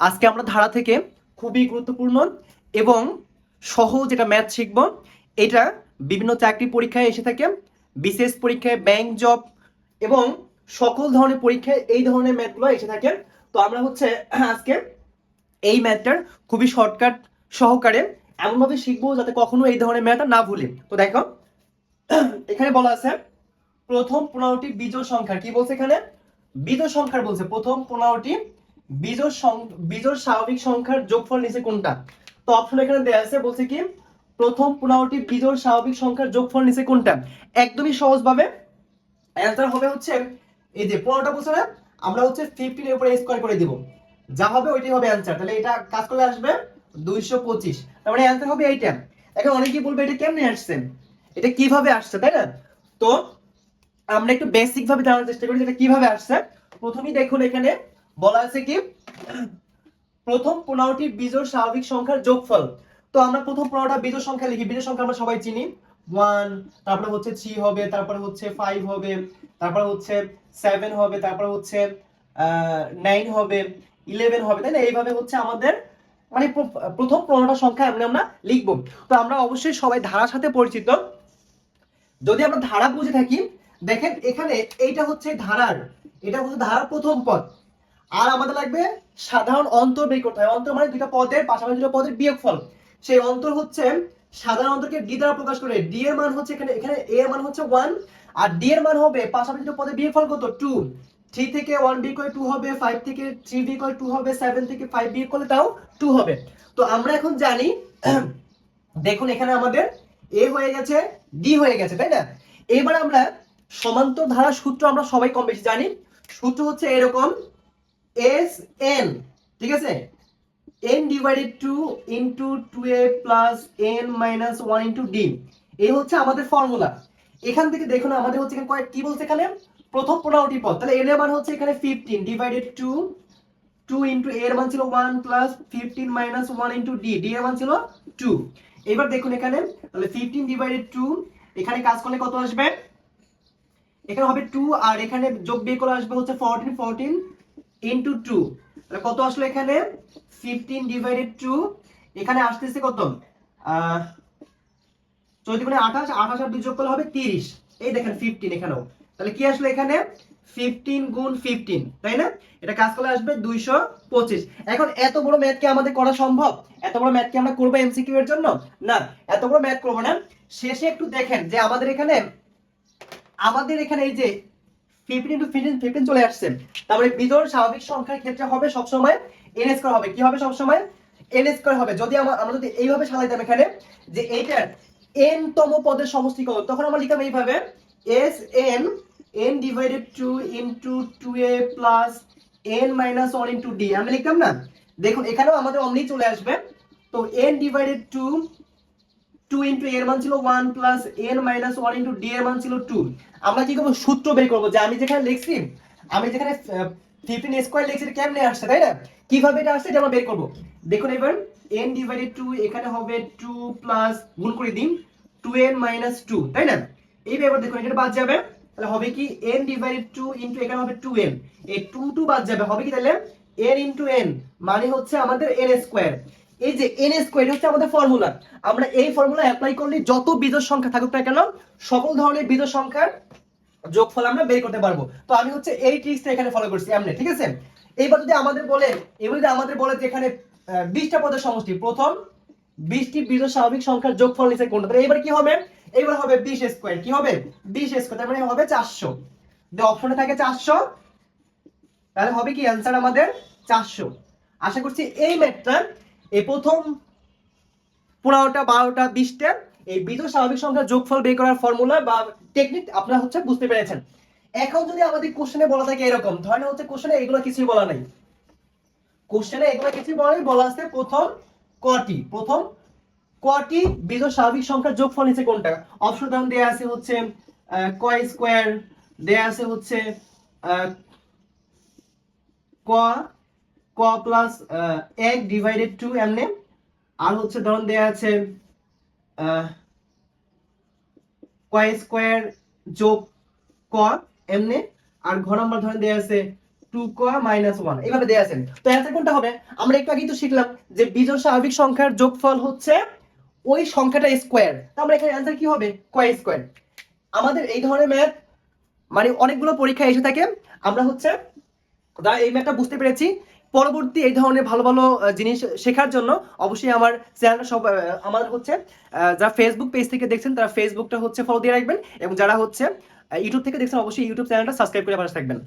আজকে আমরা ধারা থেকে খুবই গুরুত্বপূর্ণ এবং সহজ যেটা ম্যাথ শিখব। এটা বিভিন্ন চাকরি পরীক্ষায় এসে থাকে, বিশেষ পরীক্ষায় ব্যাংক জব এবং সকল ধরনের পরীক্ষায় এই ধরনের ম্যাথগুলো এসে থাকে। তো আমরা হচ্ছে আজকে এই ম্যাথটার খুবই শর্টকাট সহকারে এমনভাবে শিখব যাতে কখনো এই ধরনের ম্যাথ না ভুলি। তো দেখো, এখানে বলা আছে, প্রথম পনেরোটি বিজোড় সংখ্যা কি বলছে এখানে? বিজোড় সংখ্যার বলছে, প্রথম পনেরোটি বিজোড় বিজোড় স্বাভাবিক সংখ্যার যোগফল নিচে কোনটা? তো অপশন এখানে দেওয়া আছে, বলছে কি, প্রথম পনেরোটি বিজোড় স্বাভাবিক সংখ্যার যোগফল নিচে কোনটা? একদমই সহজভাবে অ্যান্সার হবে হচ্ছে, এই যে পনেরোটা বলছে না, আমরা হচ্ছে ফিফটিন এর উপরে স্কোয়ার করে দিব। যা হবে ওইটাই হবে অ্যান্সার তাহলে এটা কাজ করলে আসবে দুইশো পঁচিশ। তার মানে অ্যান্সার হবে এইটা। এখন অনেকেই বলবে এটা কেমনে আসছে? এটা কীভাবে আসছে, তাই না? তো আমরা একটু বেসিক ভাবে জানার চেষ্টা করি যেটা কীভাবে আসছে। প্রথমেই দেখুন এখানে বলা আছে কি, প্রথম পনেরোটি বিজোড় স্বাভাবিক সংখ্যার যোগফল। তো আমরা প্রথম পনেরোটা বিজোড় সংখ্যা লিখি, বিজোড় সংখ্যা আমরা সবাই চিনি। ওয়ান তারপরে হচ্ছে থ্রি হবে, তারপরে হচ্ছে ফাইভ হবে, তারপরে হচ্ছে সেভেন হবে, তারপরে হচ্ছে নাইন হবে ইলেভেন হবে। তাই না? এইভাবে হচ্ছে আমাদের মানে প্রথম পনেরোটা সংখ্যা এমনি আমরা লিখব। তো আমরা অবশ্যই সবাই ধারার সাথে পরিচিত। যদি আমরা ধারা বুঝে থাকি, দেখেন এখানে এইটা হচ্ছে ধারার, এটা হচ্ছে ধারার প্রথম পদ। আর আমাদের লাগবে সাধারণ অন্তর বের করতে হয়। অন্তর মানে দুইটা পদের, পাশাপাশি দুটো পদের বিয়োগফল। সেই অন্তর হচ্ছে সাধারণ অন্তরকে ডি দ্বারা প্রকাশ করে ডি এর মান হচ্ছে এখানে এখানে এ এর মান হচ্ছে ওয়ান আর ডি এর মান হবে পাশাপাশি দুটো পদের বিয়োগফল কত? টু থ্রি থেকে ওয়ান বিয়োগ করে টু হবে ফাইভ থেকে থ্রি বিয়োগ করে টু হবে সেভেন থেকে ফাইভ বিয়োগ করলে তাও টু হবে। তো আমরা এখন জানি, দেখুন এখানে আমাদের এ হয়ে গেছে ডি হয়ে গেছে, তাই না? এবার আমরা সমান্তর ধারা সূত্র আমরা সবাই কম বেশি জানি। সূত্র হচ্ছে এরকম এস এন ঠিক আছে? N divided two into two a plus n minus one into d এই হচ্ছে আমাদের ফর্মুলা এখান থেকে দেখুন আমাদের হচ্ছে এখানে কয়েক, কি বলছে এখানে? প্রথম পনেরোটি পদ। তাহলে এর মান হচ্ছে এখানে fifteen divided two two into এর মান ছিল one plus fifteen minus one into d d এর মান ছিল টু এবার দেখুন এখানে, তাহলে ফিফটিন ডিভাইডেড টু এখানে কাজ করলে কত আসবে? এখানে হবে টু আর এখানে যোগ বিয়োগ করে আসবে হচ্ছে ফোরটিন ফোরটিন ইন্টু টু তাহলে কত আসলো এখানে? ফিফটিন ডিভাইডেড টু এখানে আসতেছে কত? চৌদ্দ মানে আঠাশ আঠাশ আর দুই যোগ করলে হবে তিরিশ। এই দেখেন ফিফটিন এখানেও। তাহলে কি আসলো এখানে? ফিফটিন গুণ ফিফটিন তাই না? এটা কাজ করলে আসবে দুইশো পঁচিশ। এখন এত বড় ম্যাথ আমাদের করা সম্ভব? এত বড় ম্যাথ আমরা করব এমসিকিউ এর জন্য? না, এত বড় ম্যাথ করব না। শেষে একটু দেখেন যে আমাদের এখানে আমাদের এখানে এই যে ফিফটিন টু ফিফটিন চলে আসছে। তারপরে বিজোড় স্বাভাবিক সংখ্যার ক্ষেত্রে হবে এন হবে। কি হবে এন হবে। যদি আমরা আমরা যদি এইভাবে এখানে, যে এইটার এন তম পদের সমষ্টি কত তখন আমরা লিখতাম এইভাবে s n n divided two into two a plus n minus one into d আমি লিখতাম না? দেখুন, এখানেও আমাদের অমনি চলে আসবে। তো n divided two two into এর মান ছিল one plus n minus one into d এর মান ছিল টু আমরা কি করব? সূত্র বের করব। যে আমি যেখানে লিখছি, আমি যেখানে ফিফটিন স্কোয়ার লিখছি, এটা কেমনে আসছে, তাই না? কীভাবে এটা আসছে, এটা আমরা বের করব। দেখুন এবার এন ডিভাইডেড টু এখানে হবে টু প্লাস গুণ করে দিন টু এন মাইনাস টু তাই না? এই এবার দেখুন এটা বাদ যাবে। তাহলে হবে কি এন ডিভাইডেড টু ইন্টু এখানে হবে টু এন এই টু টু বাদ যাবে। হবে কি তাহলে? এন ইন্টু এন মানে হচ্ছে আমাদের এন স্কোয়ার এই যে এন স্কোয়ার হচ্ছে আমাদের ফর্মুলা আমরা এই ফর্মুলা অ্যাপ্লাই করলে যত বিজোড় সংখ্যা থাকুক না কেন, সকল ধরনের বিজোড় সংখ্যার যোগফল আমরা বের করতে পারব। তো আমি হচ্ছে এই ট্রিক্সটা এখানে ফলো করছি এমনি ঠিক আছে? এইবার যদি আমাদের বলে এবার যদি আমাদের বলে যে এখানে বিশটা পদের সমষ্টি, প্রথম বিশটি বিজোড় স্বাভাবিক সংখ্যার যোগফল নিচে কোনটা? তাহলে এবার কি হবে? এবার হবে বিশ স্কোয়ার কি হবে? বিশ স্কোয়ার তার মানে হবে চারশো। অপশনে থাকে চারশো, তাহলে হবে কি? অ্যান্সার আমাদের চারশো। আশা করছি এই ম্যাথটা এই প্রথম পনেরোটা, বারোটা, বিশটা এই বিজোড় স্বাভাবিক সংখ্যার যোগফল বের করার ফর্মুলা বা টেকনিক আপনারা হচ্ছে বুঝতে পেরেছেন। এখন যদি আমাদের কোশ্চেনে বলা থাকে এরকম, ধরেন হচ্ছে কোশ্চেনে এগুলো কিছুই বলা নাই। কোশ্চেনে এগুলো কিছুই বলা নেই, বলা আছে প্রথম কটি প্রথম কটি বিজোড় স্বাভাবিক সংখ্যার যোগফল নিচে কোনটা? অপশন দাম দেয়া আছে হচ্ছে কয় স্কোয়ার দেয়া আছে হচ্ছে ক ক প্লাস এক ডিভাইডেড টু এমনে আর হচ্ছে ধরুন দেয়া আছে কয় স্কোয়ার যোগ ক এমনে, আর ঘর নম্বর ধরেন দেয়া আছে টু কোয়া মাইনাস ওয়ান এইভাবে দেওয়া আছেন তো অ্যান্সার কোনটা হবে? আমরা একটু আগেই তো শিখলাম যে বিজোড় স্বাভাবিক সংখ্যার যোগফল হচ্ছে ওই সংখ্যাটা স্কোয়ার আমরা এখানে অ্যান্সার কি হবে? কয় স্কোয়ার আমাদের এই ধরনের ম্যাথ মানে অনেকগুলো পরীক্ষা এসে থাকে। আমরা হচ্ছে এই ম্যাথটা বুঝতে পেরেছি পরবর্তী এই ধরনের ভালো ভালো জিনিস শেখার জন্য অবশ্যই আমার চ্যানেলটা সব আমাদের আমার হচ্ছে যারা ফেসবুক পেজ থেকে দেখছেন, তারা ফেসবুকটা হচ্ছে ফলো দিয়ে রাখবেন এবং যারা হচ্ছে ইউটিউব থেকে দেখছেন, অবশ্যই ইউটিউব চ্যানেলটা সাবস্ক্রাইব করে পাশে থাকবেন।